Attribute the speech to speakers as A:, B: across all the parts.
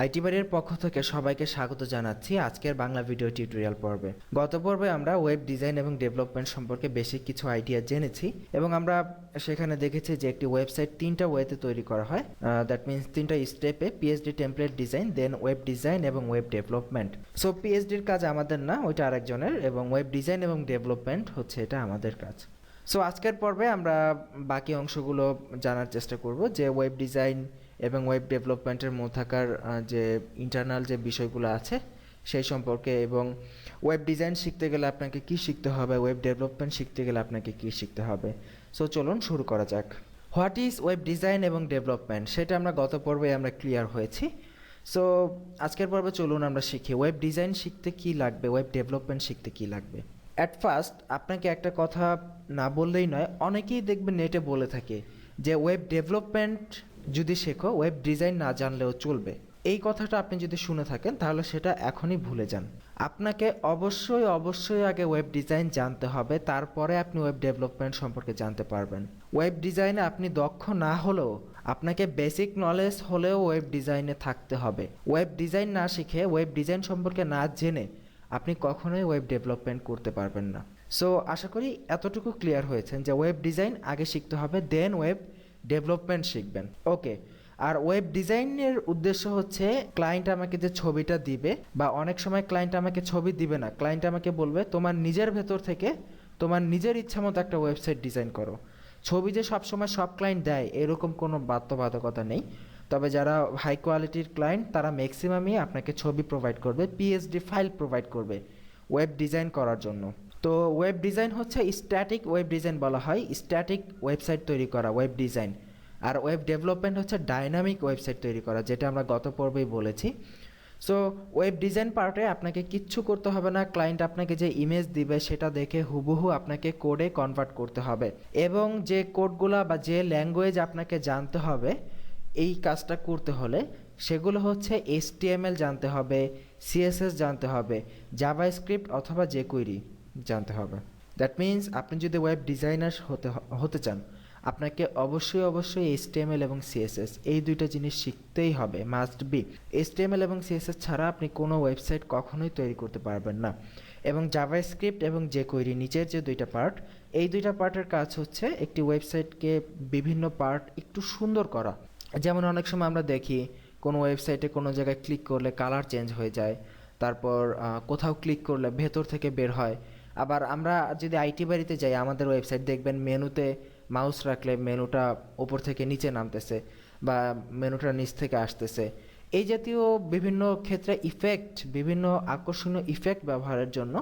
A: IT বাড়ির পক্ষ থেকে সবাইকে স্বাগত জানাচ্ছি আজকের বাংলা ভিডিও টিউটোরিয়াল পর্বে। গত পর্বে আমরা ওয়েব ডিজাইন এবং ডেভেলপমেন্ট সম্পর্কে বেশি কিছু আইডিয়া জেনেছি এবং আমরা সেখানে দেখেছি যে একটি ওয়েবসাইট তিনটা ওয়েতে তৈরি করা হয়। দ্যাট মিনস তিনটা স্টেপে PhD template design then web design এবং ওয়েব ডেভেলপমেন্ট সো পিএইচডির কাজ আমাদের না, ওইটা আরেকজনের এবং ওয়েব ডিজাইন এবং ডেভেলপমেন্ট হচ্ছে এটা আমাদের কাজ। সো আজকের পর্বে আমরা বাকি অংশগুলো জানার চেষ্টা করব যে ওয়েব ডিজাইন এবং ওয়েব ডেভেলপমেন্টের মধ্যাকার যে ইন্টারনাল যে বিষয়গুলো আছে, সেই সম্পর্কে এবং ওয়েব ডিজাইন শিখতে গেলে আপনাকে কি শিখতে হবে ওয়েব ডেভেলপমেন্ট শিখতে গেলে আপনাকে কি শিখতে হবে? সো চলুন শুরু করা যাক। হোয়াট ইজ ওয়েব ডিজাইন এবং ডেভেলপমেন্ট সেটা আমরা গত পর্বে আমরা ক্লিয়ার হয়েছি। সো আজকের পর্বে চলুন আমরা শিখি ওয়েব ডিজাইন শিখতে কি লাগবে ওয়েব ডেভেলপমেন্ট শিখতে কি লাগবে? অ্যাট ফার্স্ট আপনাকে একটা কথা না বললেই নয়, অনেকেই দেখবেন নেটে বলে থাকে যে ওয়েব ডেভেলপমেন্ট যদি শেখো ওয়েব ডিজাইন না জানলেও চলবে। এই কথাটা আপনি যদি শুনে থাকেন, তাহলে সেটা এখনই ভুলে যান। আপনাকে অবশ্যই অবশ্যই আগে ওয়েব ডিজাইন জানতে হবে, তারপরে আপনি ওয়েব ডেভেলপমেন্ট সম্পর্কে জানতে পারবেন। ওয়েব ডিজাইনে আপনি দক্ষ না হলেও, আপনাকে বেসিক নলেজ হলেও ওয়েব ডিজাইনে থাকতে হবে। ওয়েব ডিজাইন না শিখে ওয়েব ডিজাইন সম্পর্কে না জেনে, আপনি কখনোই ওয়েব ডেভেলপমেন্ট করতে পারবেন না। সো আশা করি এতটুকু ক্লিয়ার হয়েছেন যে ওয়েব ডিজাইন আগে শিখতে হবে দেন ওয়েব ডেভেলপমেন্ট শিখবেন। ওকে আর ওয়েব ডিজাইনের উদ্দেশ্য হচ্ছে ক্লায়েন্ট আমাকে যে ছবিটা দিবে, বা অনেক সময় ক্লায়েন্ট আমাকে ছবি দিবে না ক্লায়েন্ট আমাকে বলবে, তোমার নিজের ভেতর থেকে তোমার নিজের ইচ্ছা মতো একটা ওয়েবসাইট ডিজাইন করো। ছবি যে সবসময় সব ক্লায়েন্ট দেয়, এরকম কোনো বাধ্যবাধকতা নেই। তবে যারা হাই কোয়ালিটির ক্লায়েন্ট তারা ম্যাক্সিমামই আপনাকে ছবি প্রোভাইড করবে পিএইচডি ফাইল প্রোভাইড করবে ওয়েব ডিজাইন করার জন্য। তো ওয়েব ডিজাইন হচ্ছে স্ট্যাটিক ওয়েব ডিজাইন বলা হয় স্ট্যাটিক ওয়েবসাইট তৈরি করা ওয়েব ডিজাইন আর ওয়েব ডেভেলপমেন্ট হচ্ছে ডাইনামিক ওয়েবসাইট তৈরি করা, যেটা আমরা গত পর্বেই বলেছি। সো ওয়েব ডিজাইন পার্টে আপনাকে কিচ্ছু করতে হবে না ক্লায়েন্ট আপনাকে যে ইমেজ দিবে সেটা দেখে হুবহু আপনাকে কোডে কনভার্ট করতে হবে। এবং যে কোডগুলা বা যে ল্যাঙ্গুয়েজ আপনাকে জানতে হবে, এই কাজটা করতে হলে সেগুলো হচ্ছে এইচটিএমএল জানতে হবে সিএসএস জানতে হবে জাভা স্ক্রিপ্ট অথবা যে কুইরি জানতে হবে। দ্যাট মিন্স আপনি যদি ওয়েব ডিজাইনার হতে হতে চান, আপনাকে অবশ্যই অবশ্যই এইচটিএমএল এবং সিএসএস এই দুইটা জিনিস শিখতেই হবে মাস্ট বি এইচটিএমএল এবং সিএসএস ছাড়া আপনি কোনো ওয়েবসাইট কখনোই তৈরি করতে পারবেন না। এবং জাভা স্ক্রিপ্ট এবং যে কোয়েরি নিচের যে দুইটা পার্ট এই দুইটা পার্টের কাজ হচ্ছে একটি ওয়েবসাইটকে বিভিন্ন পার্ট একটু সুন্দর করা। যেমন অনেক সময় আমরা দেখি, কোনো ওয়েবসাইটে কোনো জায়গায় ক্লিক করলে কালার চেঞ্জ হয়ে যায়, তারপর কোথাও ক্লিক করলে ভেতর থেকে বের হয় আবার আমরা যদি আইটি বাড়িতে যাই, আমাদের ওয়েবসাইট দেখবেন, মেনুতে মাউস রাখলে মেনুটা ওপর থেকে নিচে নামতেছে বা মেনুটা নিচ থেকে আসতেছে। এই জাতীয় বিভিন্ন ক্ষেত্রে ইফেক্ট বিভিন্ন আকর্ষণীয় ইফেক্ট ব্যবহারের জন্য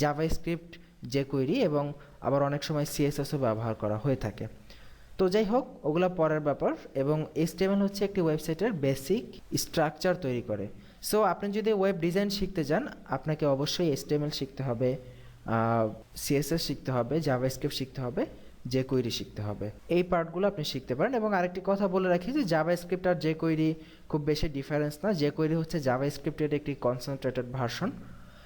A: জাভা স্ক্রিপ্ট যে কোয়েরি এবং আবার অনেক সময় সিএসএসও ব্যবহার করা হয়ে থাকে। তো যাই হোক, ওগুলো পরের ব্যাপার এবং HTML হচ্ছে একটি ওয়েবসাইটের বেসিক স্ট্রাকচার তৈরি করে। সো আপনি যদি ওয়েব ডিজাইন শিখতে যান আপনাকে অবশ্যই HTML শিখতে হবে। সিএসএস শিখতে হবে জাভা জাভাস্ক্রিপ্ট শিখতে হবে যে কোয়েরি শিখতে হবে। এই পার্টগুলো আপনি শিখতে পারেন এবং আরেকটি কথা বলে রাখি যে জাভা স্ক্রিপ্ট আর যে কোয়েরি খুব বেশি ডিফারেন্স না। যে কোয়েরি হচ্ছে জাভা স্ক্রিপ্টের একটি কনসেন্ট্রেটেড ভার্সন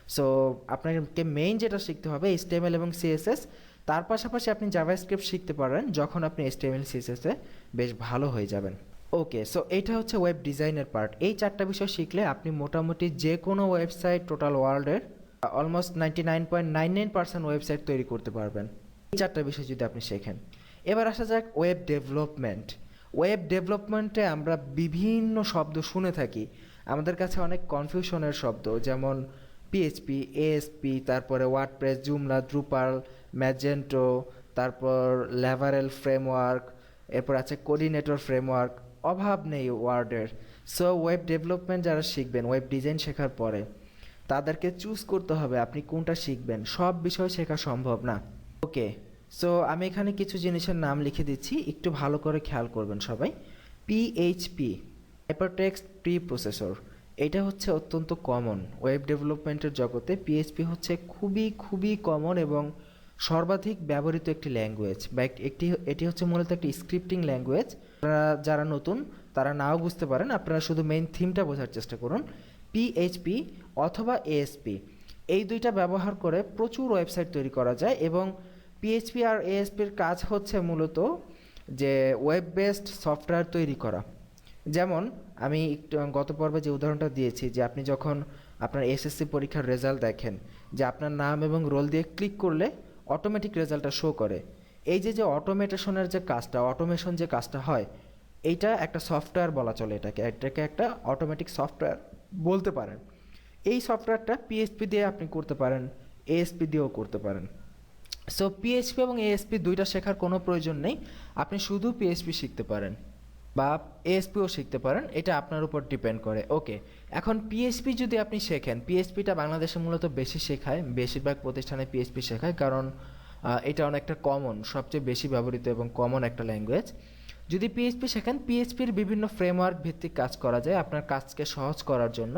A: সো আপনাকে মেইন যেটা শিখতে হবে HTML এবং সিএসএস তার পাশাপাশি আপনি জাভাস্ক্রিপ্ট শিখতে পারেন যখন আপনি HTML CSS এ বেশ ভালো হয়ে যাবেন। ওকে সো এইটা হচ্ছে ওয়েব ডিজাইনের পার্ট এই চারটা বিষয় শিখলে আপনি মোটামুটি যে কোনো ওয়েবসাইট টোটাল ওয়ার্ল্ডের almost ninety nine point nine nine percent website তৈরি করতে পারবেন। এই চারটা বিষয় যদি আপনি শেখেন। এবার আসা যাক ওয়েব ডেভেলপমেন্ট ওয়েব ডেভেলপমেন্টে আমরা বিভিন্ন শব্দ শুনে থাকি। আমাদের কাছে অনেক কনফিউশনের শব্দ, যেমন পিএইচপি এএসপি তারপরে ওয়ার্ডপ্রেস জুমলা দ্রুপাল ম্যাজেন্টো তারপর ল্যাভারেল ফ্রেমওয়ার্ক এরপর আছে কোঅর্ডিনেটর ফ্রেমওয়ার্ক অভাব নেই ওয়ার্ডের সো ওয়েব ডেভেলপমেন্ট যারা শিখবেন ওয়েব ডিজাইন শেখার পরে। তাদেরকে চুজ করতে হবে আপনি কোনটা শিখবেন। সব বিষয় শেখা সম্ভব না। ওকে সো আমি এখানে কিছু জিনিসের নাম লিখে দিচ্ছি, একটু ভালো করে খেয়াল করবেন সবাই। পিএইচপি হাইপারটেক্সট প্রি প্রসেসর এটা হচ্ছে অত্যন্ত কমন ওয়েব ডেভেলপমেন্টের জগতে পিএইচপি হচ্ছে খুবই খুবই কমন এবং সর্বাধিক ব্যবহৃত একটি ল্যাঙ্গুয়েজ বা একটি, এটি হচ্ছে মূলত একটি স্ক্রিপ্টিং ল্যাঙ্গুয়েজ আপনারা যারা নতুন, তারা নাও বুঝতে পারেন। আপনারা শুধু মেইন থিমটা বোঝার চেষ্টা করুন। পিএইচপি অথবা এএসপি এই দুইটা ব্যবহার করে প্রচুর ওয়েবসাইট তৈরি করা যায় এবং পিএইচপি আর এএসপির কাজ হচ্ছে মূলত যে ওয়েব বেসড সফটওয়্যার তৈরি করা। যেমন, আমি একটু, গত পর্বে যে উদাহরণটা দিয়েছি যে আপনি যখন আপনার এসএসসি পরীক্ষার রেজাল্ট দেখেন, যে আপনার নাম এবং রোল দিয়ে ক্লিক করলে অটোমেটিক রেজাল্টটা শো করে। এই যে যে অটোমেটেশনের যে কাজটা অটোমেশন যে কাজটা হয়, এইটা একটা সফটওয়্যার বলা চলে এটাকে। এটাকে একটা অটোমেটিক সফটওয়্যার বলতে পারেন। এই সফটওয়্যারটা পিএসপি দিয়ে আপনি করতে পারেন এএসপি দিয়েও করতে পারেন। সো পিএইচপি এবং এএসপি দুইটা শেখার কোনো প্রয়োজন নেই। আপনি শুধু পিএইচপি শিখতে পারেন বা এএসপিও শিখতে পারেন, এটা আপনার উপর ডিপেন্ড করে। ওকে এখন পিএইচপি যদি আপনি শেখেন পিএইচপিটা বাংলাদেশে মূলত বেশি শেখায়, বেশিরভাগ প্রতিষ্ঠানে পিএইচপি শেখায়, কারণ এটা অনেকটা কমন সবচেয়ে বেশি ব্যবহৃত এবং কমন একটা ল্যাঙ্গুয়েজ যদি পিএইচপি শেখেন পিএইচপির বিভিন্ন ফ্রেমওয়ার্ক ভিত্তিক কাজ করা যায় আপনার কাজকে সহজ করার জন্য।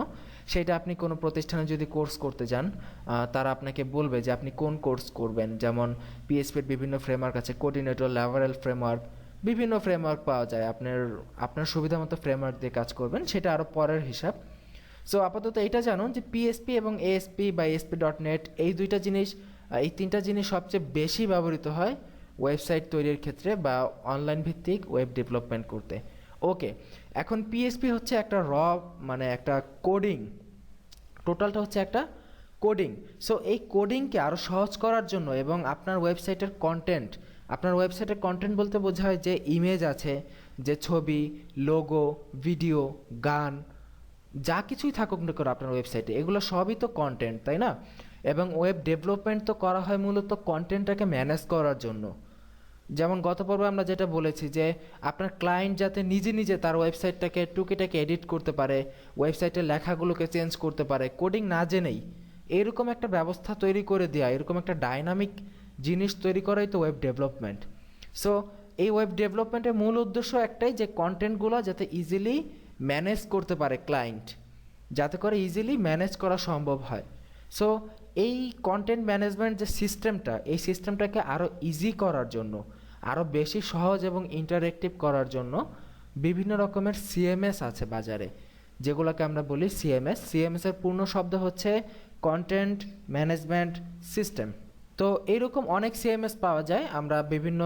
A: সেটা আপনি কোনো প্রতিষ্ঠানে যদি কোর্স করতে যান তারা আপনাকে বলবে যে আপনি কোন কোর্স করবেন? যেমন পিএইচপির বিভিন্ন ফ্রেমওয়ার্ক আছে কোঅর্ডিনেটর ল্যাভারেল ফ্রেমওয়ার্ক বিভিন্ন ফ্রেমওয়ার্ক পাওয়া যায়। আপনার আপনার সুবিধা মতো ফ্রেমওয়ার্ক দিয়ে কাজ করবেন, সেটা আরও পরের হিসাব। সো আপাতত এটা জানুন যে পিএসপি এবং এএসপি বা এসপি ডট নেট এই দুইটা জিনিস এই তিনটা জিনিস সবচেয়ে বেশি ব্যবহৃত হয়। ওয়েবসাইট তৈরির ক্ষেত্রে বা অনলাইন ভিত্তিক ওয়েব ডেভেলপমেন্ট করতে। ওকে এখন পিএসপি হচ্ছে একটা র মানে একটা কোডিং টোটালটা হচ্ছে একটা কোডিং সো এই কোডিংকে আরও সহজ করার জন্য এবং আপনার ওয়েবসাইটের কন্টেন্ট আপনার ওয়েবসাইটের কন্টেন্ট বলতে বোঝায় যে ইমেজ আছে, যে ছবি লোগো ভিডিও গান, যা কিছুই থাকুক না কেন আপনার ওয়েবসাইটে এগুলো সবই তো কন্টেন্ট তাই না? এবং ওয়েব ডেভেলপমেন্ট তো করা হয় মূলত কন্টেন্টটাকে ম্যানেজ করার জন্য। যেমন গত পর্বে আমরা যেটা বলেছি যে আপনার ক্লায়েন্ট যাতে নিজে নিজে তার ওয়েবসাইটটাকে টুকিটাকে এডিট করতে পারে ওয়েবসাইটের লেখাগুলোকে চেঞ্জ করতে পারে কোডিং না জেনেই এরকম একটা ব্যবস্থা তৈরি করে দেওয়া এরকম একটা ডাইনামিক জিনিস তৈরি করাই তো ওয়েব ডেভেলপমেন্ট সো এই ওয়েব ডেভেলপমেন্টের মূল উদ্দেশ্য একটাই যে কন্টেন্টগুলো যাতে ইজিলি ম্যানেজ করতে পারে ক্লায়েন্ট যাতে করে ইজিলি ম্যানেজ করা সম্ভব হয়। সো এই কন্টেন্ট ম্যানেজমেন্ট যে সিস্টেমটা এই সিস্টেমটাকে আরও ইজি করার জন্য আরও বেশি সহজ এবং ইন্টারেক্টিভ করার জন্য বিভিন্ন রকমের সিএমএস আছে বাজারে, যেগুলোকে আমরা বলি সিএমএস সিএমএসের পূর্ণ শব্দ হচ্ছে কন্টেন্ট ম্যানেজমেন্ট সিস্টেম তো এইরকম অনেক সিএমএস পাওয়া যায়, আমরা বিভিন্ন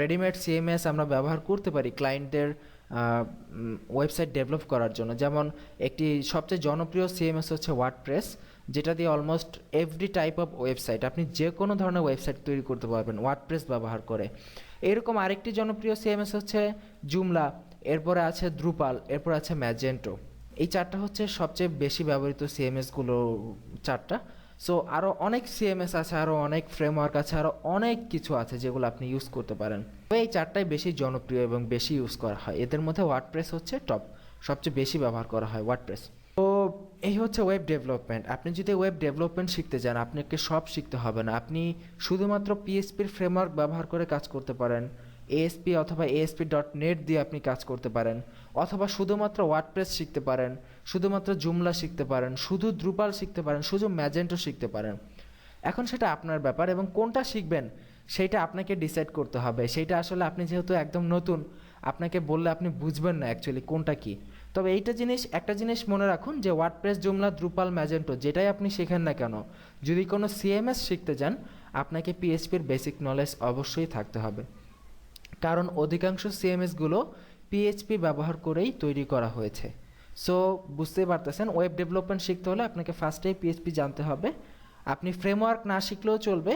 A: রেডিমেড সিএমএস আমরা ব্যবহার করতে পারি ক্লায়েন্টদের ওয়েবসাইট ডেভেলপ করার জন্য। যেমন একটি সবচেয়ে জনপ্রিয় সিএমএস হচ্ছে ওয়ার্ডপ্রেস যেটা দিয়ে almost every type of website আপনি যে কোনো ধরনের ওয়েবসাইট তৈরি করতে পারবেন ওয়ার্ডপ্রেস ব্যবহার করে। এরকম আরেকটি জনপ্রিয় সিএমএস হচ্ছে জুমলা এরপরে আছে দ্রুপাল এরপর আছে ম্যাজেন্টো এই চারটা হচ্ছে সবচেয়ে বেশি ব্যবহৃত সিএমএসগুলো চারটা। সো আরও অনেক সিএমএস আছে আরও অনেক ফ্রেমওয়ার্ক আছে আরও অনেক কিছু আছে যেগুলো আপনি ইউজ করতে পারেন। তো এই চারটাই বেশি জনপ্রিয় এবং বেশি ইউজ করা হয়। এদের মধ্যে ওয়ার্ডপ্রেস হচ্ছে টপ সবচেয়ে বেশি ব্যবহার করা হয় ওয়ার্ডপ্রেস তো এই হচ্ছে ওয়েব ডেভেলপমেন্ট আপনি যদি ওয়েব ডেভেলপমেন্ট শিখতে চান আপনাকে সব শিখতে হবে না। আপনি শুধুমাত্র পিএসপির ফ্রেমওয়ার্ক ব্যবহার করে কাজ করতে পারেন। এএসপি অথবা এএসপি ডট নেট দিয়ে আপনি কাজ করতে পারেন। অথবা শুধুমাত্র ওয়ার্ডপ্রেস শিখতে পারেন। শুধুমাত্র জুমলা শিখতে পারেন, শুধু দ্রুপাল শিখতে পারেন, শুধু ম্যাজেন্টো শিখতে পারেন। এখন সেটা আপনার ব্যাপার এবং কোনটা শিখবেন সেইটা আপনাকে ডিসাইড করতে হবে। সেইটা আসলে আপনি যেহেতু একদম নতুন, আপনাকে বললে আপনি বুঝবেন না অ্যাকচুয়ালি কোনটা কি। তবে এইটা জিনিস, একটা জিনিস মনে রাখুন যে ওয়ার্ডপ্রেস জুমলা দ্রুপাল ম্যাজেন্টো যেটাই আপনি শেখেন না কেন, যদি কোনো সিএমএস শিখতে যান আপনাকে পিএইচপির বেসিক নলেজ অবশ্যই থাকতে হবে। কারণ অধিকাংশ সিএমএসগুলো পিএইচপি ব্যবহার করেই তৈরি করা হয়েছে। সো বুঝতেই পারতেছেন ওয়েব ডেভেলপমেন্ট শিখতে হলে আপনাকে ফার্স্টেই পিএইচপি জানতে হবে। আপনি ফ্রেমওয়ার্ক না শিখলেও চলবে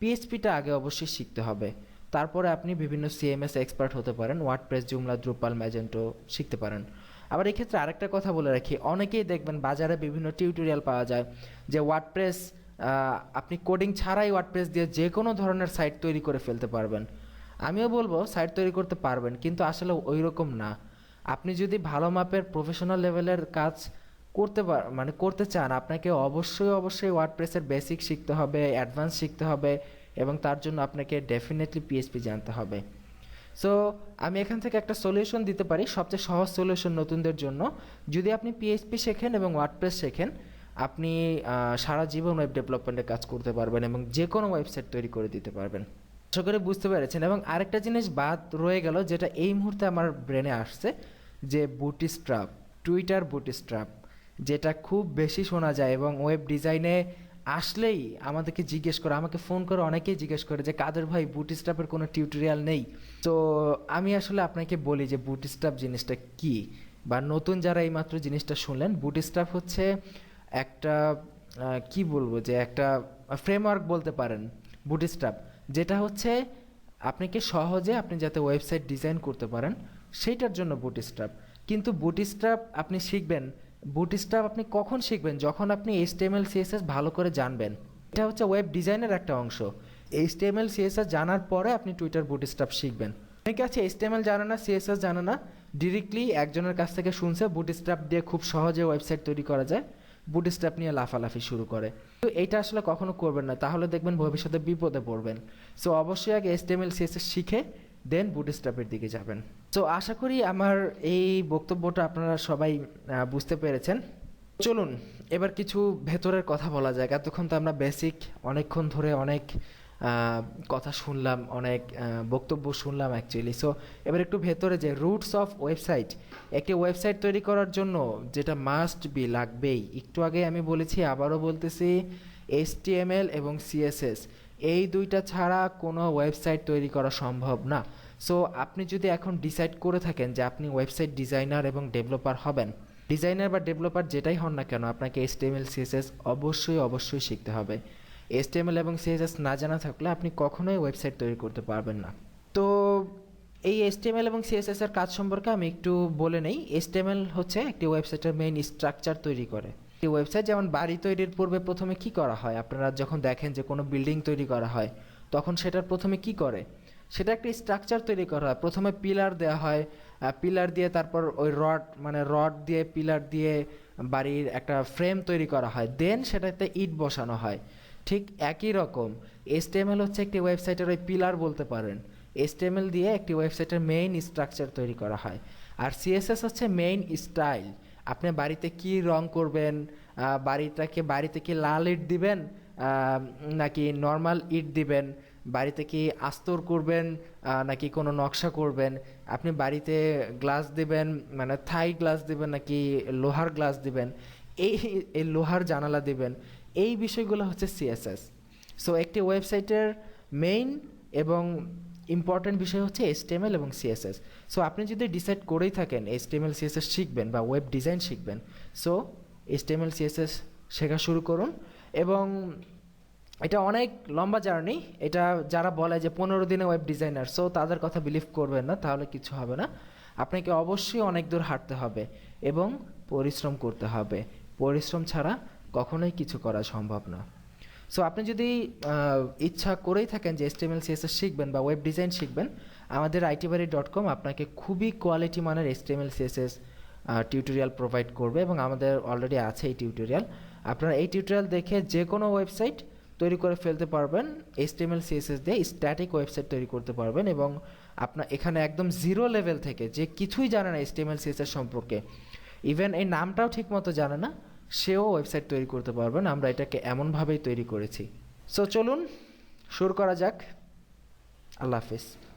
A: পিএইচপিটা আগে অবশ্যই শিখতে হবে। তারপরে আপনি বিভিন্ন সিএমএস এক্সপার্ট হতে পারেন ওয়ার্ডপ্রেস জুমলা দ্রুপাল ম্যাজেন্টো শিখতে পারেন। আবার এক্ষেত্রে আরেকটা কথা বলে রাখি, অনেকেই দেখবেন বাজারে বিভিন্ন টিউটোরিয়াল পাওয়া যায় যে ওয়ার্ডপ্রেস আপনি কোডিং ছাড়াই ওয়ার্ডপ্রেস দিয়ে যে কোনো ধরনের সাইট তৈরি করে ফেলতে পারবেন। আমিও বলব সাইট তৈরি করতে পারবেন, কিন্তু আসলে ওই রকম না। আপনি যদি ভালো মাপের প্রফেশনাল লেভেলের কাজ করতে পার মানে করতে চান, আপনাকে অবশ্যই অবশ্যই ওয়ার্ডপ্রেসের বেসিক শিখতে হবে অ্যাডভান্স শিখতে হবে এবং তার জন্য আপনাকে ডেফিনেটলি পিএইচপি জানতে হবে। সো আমি এখান থেকে একটা সলিউশন দিতে পারি, সবচেয়ে সহজ সলিউশন নতুনদের জন্য। যদি আপনি পিএইচপি শেখেন এবং ওয়ার্ডপ্রেস শেখেন, আপনি সারা জীবন ওয়েব ডেভেলপমেন্টে কাজ করতে পারবেন এবং যে কোনো ওয়েবসাইট তৈরি করে দিতে পারবেন। আশা করি বুঝতে পেরেছেন এবং আরেকটা জিনিস বাদ রয়ে গেল, যেটা এই মুহূর্তে আমার ব্রেনে আসছে যে বুটি স্ট্রাপ টুইটার বুটি স্ট্রাপ যেটা খুব বেশি শোনা যায় এবং ওয়েব ডিজাইনে আসলেই আমাদেরকে জিজ্ঞেস করে, আমাকে ফোন করে অনেকেই জিজ্ঞেস করে যে, কাদের ভাই বুটস্ট্রাপের কোনো টিউটোরিয়াল নেই? তো আমি আসলে আপনাকে বলি যে বুটস্ট্রাপ জিনিসটা কি? বা নতুন যারা এইমাত্র জিনিসটা শুনলেন বুটস্ট্রাপ হচ্ছে একটা কি বলব যে, একটা ফ্রেমওয়ার্ক বলতে পারেন বুটস্ট্রাপ যেটা হচ্ছে, আপনাকে সহজে আপনি যাতে ওয়েবসাইট ডিজাইন করতে পারেন সেইটার জন্য বুটস্ট্রাপ কিন্তু বুটস্ট্রাপ আপনি শিখবেন বুটস্ট্রাপ আপনি কখন শিখবেন? যখন আপনি এইচটিএমএল সিএসএস ভালো করে জানবেন। এটা হচ্ছে ওয়েব ডিজাইনের একটা অংশ। এইচটিএমএল সিএসএস জানার পরে আপনি টুইটার বুটস্ট্রাপ শিখবেন। অনেকে আছে এইচটিএমএল জানে না সিএসএস জানে না ডিরেক্টলি একজনের কাছ থেকে শুনছে বুট বুটস্ট্রাপ দিয়ে খুব সহজে ওয়েবসাইট তৈরি করা যায় বুটস্ট্রাপ নিয়ে লাফালাফি শুরু করে। তো এইটা আসলে কখনো করবেন না, তাহলে দেখবেন ভবিষ্যতে বিপদে পড়বেন। সো অবশ্যই আগে এইচটিএমএল সিএসএস শিখে দেন বুটস্ট্রাপের দিকে যাবেন। তো আশা করি আমার এই বক্তব্যটা আপনারা সবাই বুঝতে পেরেছেন। চলুন, এবার কিছু ভেতরের কথা বলা যাক। এতক্ষণ তো আমরা বেসিক অনেকক্ষণ ধরে অনেক কথা শুনলাম, অনেক বক্তব্য শুনলাম অ্যাকচুয়ালি সো এবার একটু ভেতরে যে রুটস অফ ওয়েবসাইট একটি ওয়েবসাইট তৈরি করার জন্য যেটা মাস্ট বি লাগবেই। একটু আগে আমি বলেছি, আবারও বলতেছি এইচটিএমএল এবং সিএসএস এই দুইটা ছাড়া কোনো ওয়েবসাইট তৈরি করা সম্ভব না। সো আপনি যদি এখন ডিসাইড করে থাকেন যে আপনি ওয়েবসাইট ডিজাইনার এবং ডেভেলপার হবেন ডিজাইনার বা ডেভেলপার যেটাই হন না কেন, আপনাকে এইচটিএমএল সিএসএস অবশ্যই অবশ্যই শিখতে হবে। এইচটিএমএল এবং সিএসএস না জানা থাকলে আপনি কখনোই ওয়েবসাইট তৈরি করতে পারবেন না। তো, এই এইচটিএমএল এবং সিএসএস এর কাজ সম্পর্কে আমি একটু বলে নেই। এইচটিএমএল হচ্ছে একটি ওয়েবসাইটের মেইন স্ট্রাকচার তৈরি করে। একটি ওয়েবসাইট যেমন বাড়ি তৈরির পূর্বে প্রথমে কি করা হয়? আপনারা যখন দেখেন যে কোনো বিল্ডিং তৈরি করা হয়, তখন সেটার প্রথমে কি করে? সেটা একটা স্ট্রাকচার তৈরি করা হয়। প্রথমে পিলার দেওয়া হয় পিলার দিয়ে তারপর ওই রড মানে রড দিয়ে পিলার দিয়ে বাড়ির একটা ফ্রেম তৈরি করা হয়। দেন সেটাতে ইট বসানো হয়। ঠিক একই রকম এসটিএমএল হচ্ছে একটি ওয়েবসাইটের ওই পিলার বলতে পারেন। এসটিএমএল দিয়ে একটি ওয়েবসাইটের মেইন স্ট্রাকচার তৈরি করা হয়। আর সিএসএস হচ্ছে মেইন স্টাইল আপনি বাড়িতে কি রং করবেন? বাড়িটাকে, বাড়িতে কি লাল ইট দিবেন? নাকি নর্মাল ইট দিবেন? বাড়িতে কি আস্তর করবেন? নাকি কোনো নকশা করবেন? আপনি বাড়িতে গ্লাস দিবেন মানে থাই গ্লাস দিবেন, নাকি লোহার গ্লাস দিবেন? এই এই লোহার জানালা দিবেন। এই বিষয়গুলো হচ্ছে সিএসএস সো একটি ওয়েবসাইটের মেইন এবং ইম্পর্ট্যান্ট বিষয় হচ্ছে এসটিএমএল এবং সিএসএস সো আপনি যদি ডিসাইড করেই থাকেন এসটিএমএল সিএসএস শিখবেন বা ওয়েব ডিজাইন শিখবেন সো এসটিএমএল সিএসএস শেখা শুরু করুন। এবং এটা অনেক লম্বা জার্নি। এটা যারা বলে যে পনেরো দিনে ওয়েব ডিজাইনার সো তাদের কথা বিলিভ করবেন না, তাহলে কিছু হবে না। আপনাকে অবশ্যই অনেক দূর হাঁটতে হবে এবং পরিশ্রম করতে হবে। পরিশ্রম ছাড়া কখনোই কিছু করা সম্ভব না। সো আপনি যদি ইচ্ছা করেই থাকেন যে এসটিএমএল সিএসএস শিখবেন বা ওয়েব ডিজাইন শিখবেন, আমাদের আইটিবাড়ি ডট কম আপনাকে খুবই কোয়ালিটি মানের এসটিএমএল সিএসএস টিউটোরিয়াল প্রোভাইড করবে এবং আমাদের অলরেডি আছে এই টিউটোরিয়াল আপনারা এই টিউটোরিয়াল দেখে যে কোনো ওয়েবসাইট তৈরি করে ফেলতে পারবেন এইচটিএমএল সিএসএস দিয়ে স্ট্যাটিক ওয়েবসাইট তৈরি করতে পারবেন এবং আপনার এখানে একদম জিরো লেভেল থেকে যে কিছুই জানে না এইচটিএমএল সিএসএস সম্পর্কে ইভেন এই নামটাও ঠিকমতো জানে না সেও ওয়েবসাইট তৈরি করতে পারবেন আমরা এটাকে এমনভাবেই তৈরি করেছি। সো চলুন শুরু করা যাক। আল্লাহ হাফিজ।